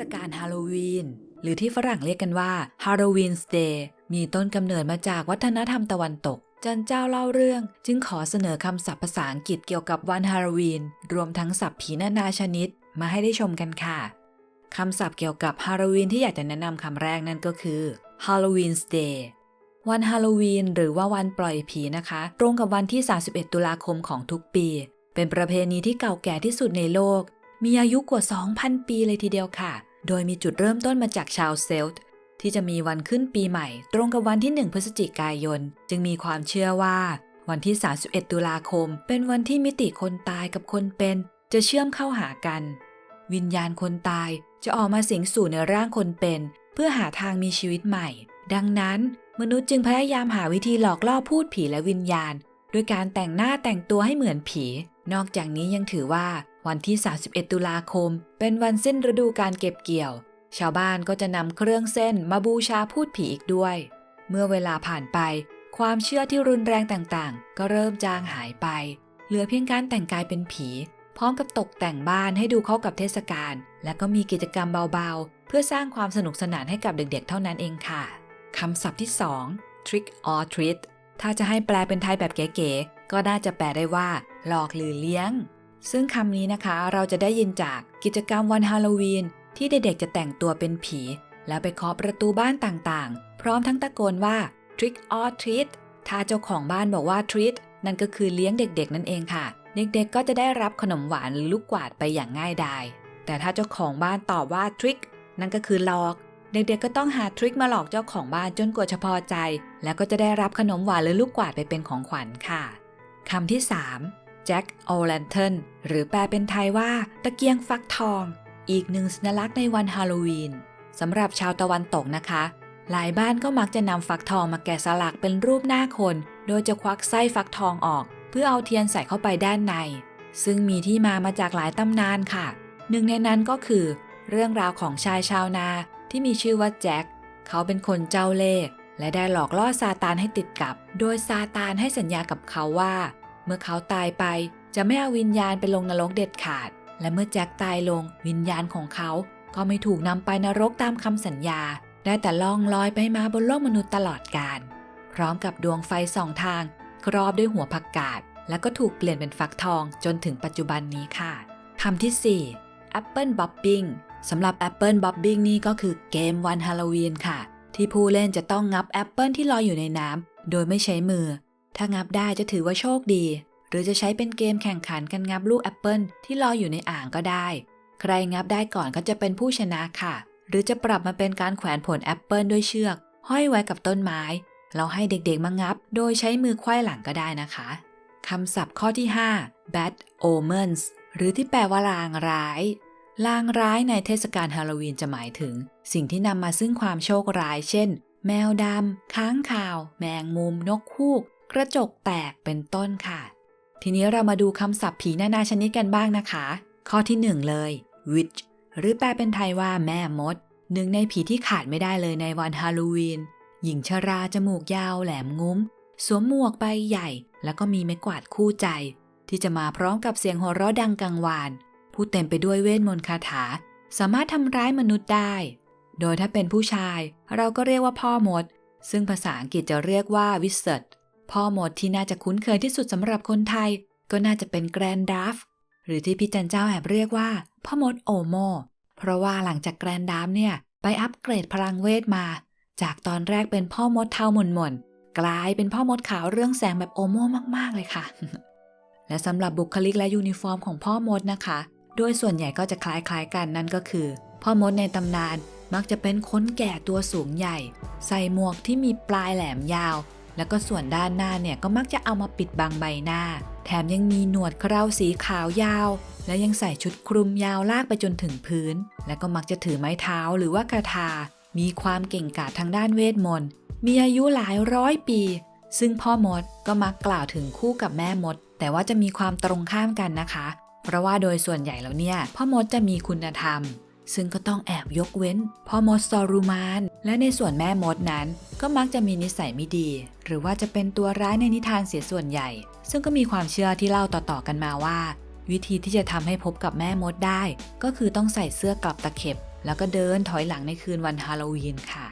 ศกาลฮาโลวีน หรือที่ฝรั่งเรียกกันว่า Halloween's Day มีต้นกำเนิดมาจากวัฒนธรรมตะวันตก จันเจ้าเล่าเรื่องจึงขอเสนอคำศัพท์ภาษาอังกฤษเกี่ยวกับวันฮาโลวีน รวมทั้งศัพท์ผีนานาชนิด มาให้ได้ชมกันค่ะคำศัพท์เกี่ยวกับฮาโลวีนที่อยากจะแนะนำคำแรกนั่นก็คือ Halloween's Day วันฮาโลวีนหรือว่าวันปล่อยผีนะคะ ตรงกับวันที่ 31 ตุลาคมของทุกปี เป็นประเพณีที่เก่าแก่ที่สุดในโลก มีอายุกว่า 2,000 ปีเลยทีเดียวค่ะ โดยมีจุดเริ่มต้นมาจากชาวเซลต์ที่จะมีวันขึ้นปีใหม่ ตรงกับวันที่ 1 พฤศจิกายน จึงมีความเชื่อว่า วันที่ 31 ตุลาคม เป็นวันที่มิติคนตายกับคนเป็น จะเชื่อมเข้าหากัน วิญญาณคนตายจะออกมาสิงสู่ในร่างคนเป็น เพื่อหาทางมีชีวิตใหม่ ดังนั้น มนุษย์จึงพยายามหาวิธีหลอกล่อพูดผีและวิญญาณ ด้วยการแต่งหน้าแต่งตัวให้เหมือนผี นอกจากนี้ยังถือว่า วันที่ 31 ตุลาคม เป็นวันสิ้นฤดูการเก็บเกี่ยว ชาวบ้านก็จะนำเครื่องเส้นมาบูชาพูดผีอีกด้วย เมื่อเวลาผ่านไป ความเชื่อที่รุนแรงต่างๆ ก็เริ่มจางหายไป เหลือเพียงการแต่งกายเป็นผี พร้อมกับตกแต่งบ้านให้ดูเข้ากับเทศกาล และก็มีกิจกรรมเบาๆ เพื่อสร้างความสนุกสนานให้กับเด็กๆ เท่านั้นเองค่ะคำศัพท์ที่ 2 trick or treat ถ้าจะให้แปลเป็นไทยแบบเก๋ๆ ก็น่าจะแปลได้ว่า หลอกหรือเลี้ยง ซึ่งคำนี้นะคะเราจะได้ยินจากกิจกรรมวันฮาโลวีน ที่เด็กๆจะแต่งตัวเป็นผี แล้วไปเคาะประตูบ้านต่างๆ พร้อมทั้งตะโกนว่า trick or treat ถ้าเจ้าของบ้านบอกว่า treat นั่นก็คือเลี้ยงเด็กๆ นั่นเองค่ะ เด็กๆ ก็จะได้รับขนมหวานหรือลูกกวาดไปอย่างง่ายดาย แต่ถ้าเจ้าของบ้านตอบว่า trick นั่นก็คือหลอก เด็กๆ ก็ต้องหาทริคมาหลอกเจ้าของบ้านจนกว่าจะพอใจ แล้วก็จะได้รับขนมหวานหรือลูกกวาดไปเป็นของขวัญค่ะคำที่ 3 Jack o' Lantern หรือแปลเป็นไทยว่าตะเกียงฟักทอง อีกหนึ่งสัญลักษณ์ในวันฮาโลวีนสำหรับชาวตะวันตกนะคะ หลายบ้านก็มักจะนำฟักทองมาแกะสลักเป็นรูปหน้าคน โดยจะควักไส้ฟักทองออก เพื่อเอาเทียนใส่เข้าไปด้านใน ซึ่งมีที่มามาจากหลายตำนานค่ะ หนึ่งในนั้นก็คือ เรื่องราวของชายชาวนาที่มีชื่อว่าแจ็คเขาเป็นคนเจ้าเล่ห์และได้หลอกล่อซาตานให้ติดกับ โดยซาตานให้สัญญากับเขาว่า มื่อเขาตายไปจะไม่เอาวิญญาณไปลงนรกเด็ดขาด และเมื่อแจ็คตายลงวิญญาณของเขา ก็ไม่ถูกนำไปนรกตามคำสัญญา ได้แต่ล่องลอยไปมาบนโลกมนุษย์ตลอดกาลพร้อมกับดวงไฟสองทาง ครอบด้วยหัวผักกาด แล้วก็ถูกเปลี่ยนเป็นฟักทองจนถึงปัจจุบันนี้ค่ะคำที่ 4 Apple Bobbing สำหรับ Apple Bobbing นี่ก็คือเกมวันฮาโลวีนค่ะ ที่ผู้เล่นจะต้องงับแอปเปิลที่ลอยอยู่ในน้ำโดยไม่ใช้มือ ถ้างับได้จะถือว่าโชคดี หรือจะใช้เป็นเกมแข่งขันกันงับลูกแอปเปิลที่ลอยอยู่ในอ่างก็ได้ ใครงับได้ก่อนก็จะเป็นผู้ชนะค่ะ หรือจะปรับมาเป็นการแขวนผลแอปเปิลด้วยเชือก ห้อยไว้กับต้นไม้ เราให้เด็กๆมางับ โดยใช้มือควายหลังก็ได้นะคะคำศัพท์ข้อที่ 5 bad omens หรือที่แปลว่าลางร้ายลางร้ายในเทศกาลฮาโลวีนจะหมายถึง สิ่งที่นำมาซึ่งความโชคร้าย เช่น แมวดำ ค้างคาว แมงมุม นกคูก กระจกแตกเป็นต้นค่ะ ทีนี้เรามาดูคำศัพท์ผีนานาชนิดกันบ้างนะคะ ข้อที่1เลย witch หรือแปลเป็นไทยว่าแม่มด หนึ่งในผีที่ขาดไม่ได้เลยในวันฮาโลวีน หญิงชราจมูกยาวแหลมงุ้ม สวมหมวกใบใหญ่ แล้วก็มีไม้กวาดคู่ใจ ที่จะมาพร้อมกับเสียงหัวเราะดังกังวานผู้เต็มไปด้วยเวทมนต์คาถา สามารถทำร้ายมนุษย์ได้ โดยถ้าเป็นผู้ชาย เราก็เรียกว่าพ่อมด ซึ่งภาษาอังกฤษจะเรียกว่าวิสเซต พ่อหมดที่น่าจะคุ้นเคยที่สุดสำหรับคนไทย ก็น่าจะเป็นแกรนดัฟหรือที่พี่จันเจ้าแอบเรียกว่า พ่อมดโอโม เพราะว่าหลังจากแกรนดัฟเนี่ยไปอัปเกรดพลังเวทมา จากตอนแรกเป็นพ่อมดเทาหม่นหม่นกลายเป็นพ่อมดขาวเรื่องแสงแบบโอโมมากๆเลยค่ะ และสำหรับบุคลิกและยูนิฟอร์มของพ่อมดนะคะ โดยส่วนใหญ่ก็จะคล้ายๆกันนั่นก็คือ พ่อมดในตำนานมักจะเป็นคนแก่ตัวสูงใหญ่ ใส่หมวกที่มีปลายแหลมยาว แล้วก็ส่วนด้านหน้าเนี่ยก็มักจะเอามาปิดบังใบหน้า แถมยังมีหนวดเคราสีขาวยาว และยังใส่ชุดคลุมยาวลากไปจนถึงพื้น และก็มักจะถือไม้เท้าหรือว่าคาถามีความเก่งกาจทางด้านเวทมนต์มีอายุหลายร้อยปี ซึ่งพ่อมดก็มักกล่าวถึงคู่กับแม่มด แต่ว่าจะมีความตรงข้ามกันนะคะ เพราะว่าโดยส่วนใหญ่แล้วเนี่ยพ่อมดจะมีคุณธรรม ซึ่งก็ต้องแอบยกเว้นพ่อมดซอรูมาน และในส่วนแม่มดนั้น ก็มักจะมีนิสัยไม่ดี หรือว่าจะเป็นตัวร้ายในนิทานเสียส่วนใหญ่ ซึ่งก็มีความเชื่อที่เล่าต่อๆกันมาว่า วิธีที่จะทำให้พบกับแม่มดได้ ก็คือต้องใส่เสื้อกลับตะเข็บ แล้วก็เดินถอยหลังในคืนวันฮาโลวีนค่ะ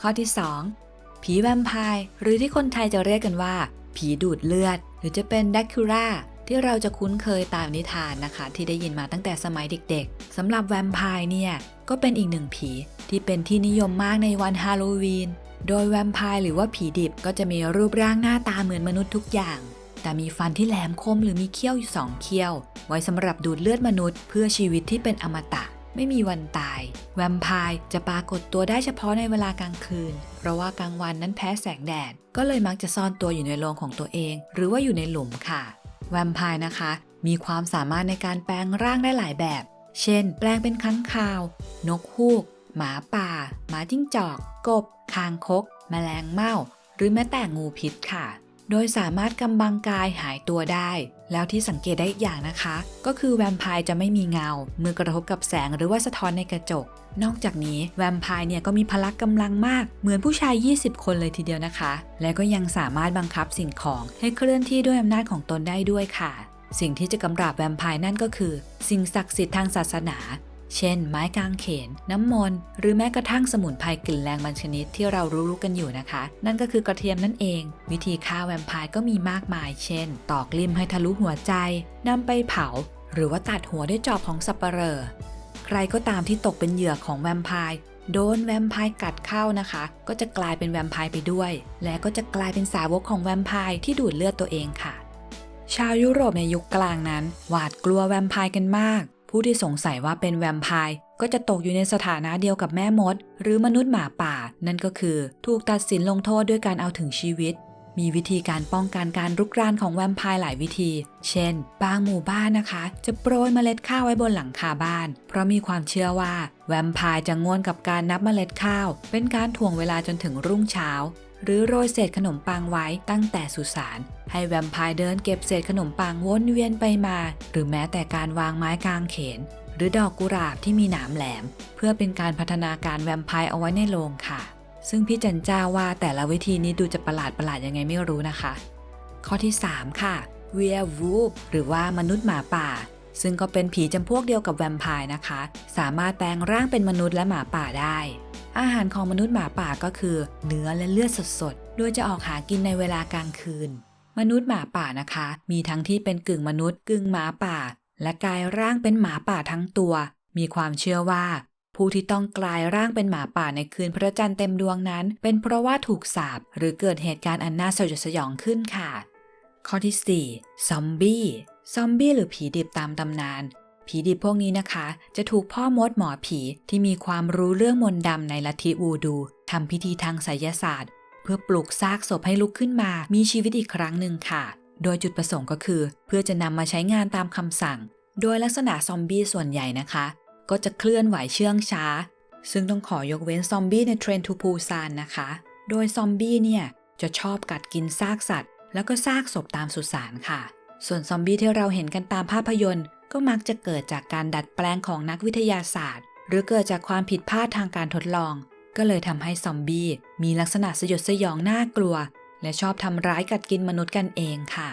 ข้อที่ 2 ผีแวมไพร์หรือที่คนไทยจะเรียกกันว่า ผีดูดเลือด หรือจะเป็นแดกคูรา ที่เราจะคุ้นเคยตามนิทานนะคะ ที่ได้ยินมาตั้งแต่สมัยเด็กๆสำหรับแวมไพร์เนี่ย ก็เป็นอีกหนึ่งผีที่เป็นที่นิยมมากในวันฮาโลวีน โดยแวมไพร์หรือว่าผีดิบก็จะมีรูปร่างหน้าตาเหมือนมนุษย์ทุกอย่าง แต่มีฟันที่แหลมคมหรือมีเขี้ยวอยู่สองเขี้ยว ไว้สำหรับดูดเลือดมนุษย์ เพื่อชีวิตที่เป็นอมตะไม่มีวันตาย แวมไพร์จะปรากฏตัวได้เฉพาะในเวลากลางคืน เพราะว่ากลางวันนั้นแพ้แสงแดด ก็เลยมักจะซ่อนตัวอยู่ในโรงของตัวเอง หรือว่าอยู่ในหลุมค่ะ แวมไพร์นะคะ มีความสามารถในการแปลงร่างได้หลายแบบ เช่น แปลงเป็นค้างคาว นกฮูก หมาป่า หมาจิ้งจอก กบ คางคก แมลงเม่า หรือแม้แต่งูพิษค่ะ โดยสามารถกำบังกายหายตัวได้ แล้วที่สังเกตได้อีกอย่างนะคะ ก็คือแวมไพร์จะไม่มีเงา เมื่อกระทบกับแสงหรือว่าสะท้อนในกระจก นอกจากนี้แวมไพร์เนี่ยก็มีพละกำลังมาก เหมือนผู้ชาย 20 คนเลยทีเดียวนะคะ และก็ยังสามารถบังคับสิ่งของให้เคลื่อนที่ด้วยอำนาจของตนได้ด้วยค่ะ สิ่งที่จะกำราบแวมไพร์นั่นก็คือ สิ่งศักดิ์สิทธิ์ทางศาสนา เช่น ไม้กางเขน น้ำมนต์หรือแม้กระทั่งสมุนไพรกลิ่นแรงบางชนิดที่เรารู้ๆกันอยู่นะคะ นั่นก็คือกระเทียมนั่นเอง วิธีฆ่าแวมไพร์ก็มีมากมาย เช่น ตอกลิ่มให้ทะลุหัวใจนำไปเผา หรือว่าตัดหัวด้วยจอบของสับปะเหร่อใครก็ตามที่ตกเป็นเหยื่อของแวมไพร์โดนแวมไพร์กัดเข้านะคะ ก็จะกลายเป็นแวมไพร์ไปด้วย และก็จะกลายเป็นสาวกของแวมไพร์ที่ดูดเลือดตัวเองค่ะ ชาวยุโรปในยุคกลางนั้น หวาดกลัวแวมไพร์กันมาก ผู้ที่สงสัยว่าเป็นแวมไพร์ก็จะตกอยู่ในสถานะเดียวกับแม่มด หรือมนุษย์หมาป่า นั่นก็คือ ถูกตัดสินลงโทษด้วยการเอาถึงชีวิต มีวิธีการป้องกันการรุกรานของแวมไพร์หลายวิธี เช่น บางหมู่บ้านนะคะ จะโปรยเมล็ดข้าวไว้บนหลังคาบ้าน เพราะมีความเชื่อว่า แวมไพร์จะง่วนกับการนับเมล็ดข้าว เป็นการถ่วงเวลาจนถึงรุ่งเช้า หรือโรยเศษขนมปังไว้ตั้งแต่สุสาน ให้แวมไพร์เดินเก็บเศษขนมปังวนเวียนไปมา หรือแม้แต่การวางไม้กางเขน หรือดอกกุหลาบที่มีหนามแหลม เพื่อเป็นการพัฒนาการแวมไพร์เอาไว้ในโรงค่ะ ซึ่งพี่จันจ้าว่าแต่ละวิธีนี้ดูจะประหลาดประหลาดยังไงไม่รู้นะคะ ข้อที่ 3 ค่ะ werewolf หรือว่ามนุษย์หมาป่า ซึ่งก็เป็นผีจำพวกเดียวกับแวมไพร์นะคะ สามารถแปลงร่างเป็นมนุษย์และหมาป่าได้ อาหารของมนุษย์หมาป่าก็คือ เนื้อและเลือดสดๆ โดยจะออกหากินในเวลากลางคืน มนุษย์หมาป่านะคะ มีทั้งที่เป็นกึ่งมนุษย์กึ่งหมาป่า และกลายร่างเป็นหมาป่าทั้งตัว มีความเชื่อว่า ผู้ที่ต้องกลายร่างเป็นหมาป่าในคืนพระจันทร์เต็มดวงนั้น เป็นเพราะว่าถูกสาปหรือเกิดเหตุการณ์อันน่าสยดสยองขึ้นค่ะ ข้อที่ 4 ซอมบี้ ซอมบี้หรือผีดิบตามตำนาน ผีดิบพวกนี้นะคะ จะถูกพ่อมดหมอผีที่มีความรู้เรื่องมนต์ดำในลัทธิวูดูทำพิธีทางไสยศาสตร์ เพื่อปลุกซากศพให้ลุกขึ้นมา มีชีวิตอีกครั้งหนึ่งค่ะ โดยจุดประสงค์ก็คือ เพื่อจะนำมาใช้งานตามคำสั่ง โดยลักษณะซอมบี้ส่วนใหญ่นะคะ ก็จะเคลื่อนไหวเชื่องช้า ซึ่งต้องขอยกเว้นซอมบี้ในเทรนทูปูซานนะคะ โดยซอมบี้เนี่ยจะชอบกัดกินซากสัตว์ แล้วก็ซากศพตามสุสานค่ะ ส่วนซอมบี้ที่เราเห็นกันตามภาพยนตร์ ก็มักจะเกิดจากการดัดแปลงของนักวิทยาศาสตร์ หรือเกิดจากความผิดพลาดทางการทดลอง ก็เลยทำให้ซอมบี้มีลักษณะสยดสยองน่ากลัว และชอบทำร้ายกัดกินมนุษย์กันเองค่ะ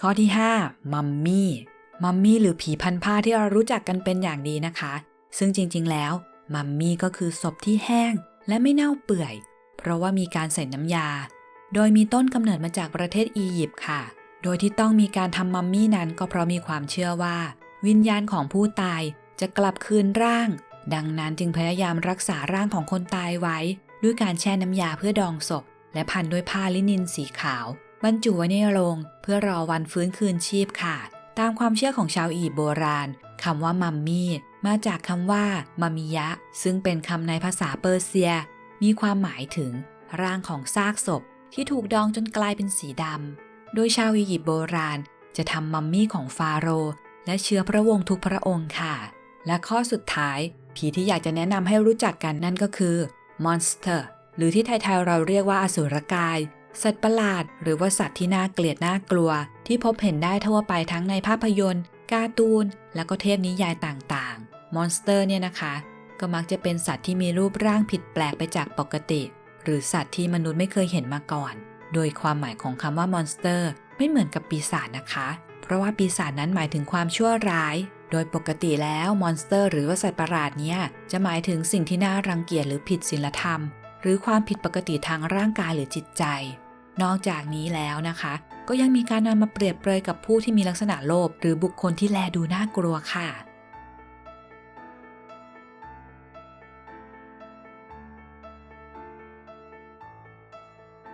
ข้อที่ 5 มัมมี่ มัมมี่หรือผีพันผ้าที่เรารู้จักกันเป็นอย่างดีนะคะ ซึ่งจริง ๆ แล้วมัมมี่ก็คือศพที่แห้งและไม่เน่าเปื่อย เพราะว่ามีการใส่น้ำยา โดยมีต้นกำเนิดมาจากประเทศอียิปต์ค่ะ โดยที่ต้องมีการทำมัมมี่นั้นก็เพราะมีความเชื่อว่า วิญญาณของผู้ตายจะกลับคืนร่าง ดังนั้นจึงพยายามรักษาร่างของคนตายไว้ ด้วยการแช่น้ำยาเพื่อดองศพ และพันด้วยผ้าลินินสีขาว บรรจุไว้ในโรง เพื่อรอวันฟื้นคืนชีพค่ะ ตามความเชื่อของชาวอียิปต์โบราณคำว่ามัมมี่มาจากคำว่ามามิยะ ซึ่งเป็นคำในภาษาเปอร์เซีย มีความหมายถึง ร่างของซากศพที่ถูกดองจนกลายเป็นสีดำ โดยชาวอียิปต์โบราณ จะทำมัมมี่ของฟาโรห์และเชื้อพระวงศ์ทุกพระองค์ค่ะ และข้อสุดท้าย ผีที่อยากจะแนะนำให้รู้จักกันนั่นก็คือมอนสเตอร์หรือที่ไทยๆเราเรียกว่าอสุรกาย สัตว์ประหลาด หรือว่าสัตว์ที่น่าเกลียดน่ากลัว ที่พบเห็นได้ทั่วไปทั้งในภาพยนตร์การ์ตูน และก็เทพนิยายต่างๆ มอนสเตอร์เนี่ยนะคะ ก็มักจะเป็นสัตว์ที่มีรูปร่างผิดแปลกไปจากปกติ หรือสัตว์ที่มนุษย์ไม่เคยเห็นมาก่อน โดยความหมายของคำว่ามอนสเตอร์ ไม่เหมือนกับปีศาจนะคะ เพราะว่าปีศาจนั้นหมายถึงความชั่วร้าย โดยปกติแล้วมอนสเตอร์ หรือว่าสัตว์ประหลาดเนี่ยจะหมายถึงสิ่งที่น่ารังเกียจหรือผิดศีลธรรม หรือความผิดปกติทางร่างกายหรือจิตใจ นอกจากนี้แล้วนะคะ ก็ยังมีการนำมาเปรียบเปรยกับผู้ที่มีลักษณะโลภหรือบุคคลที่แลดูน่ากลัวค่ะ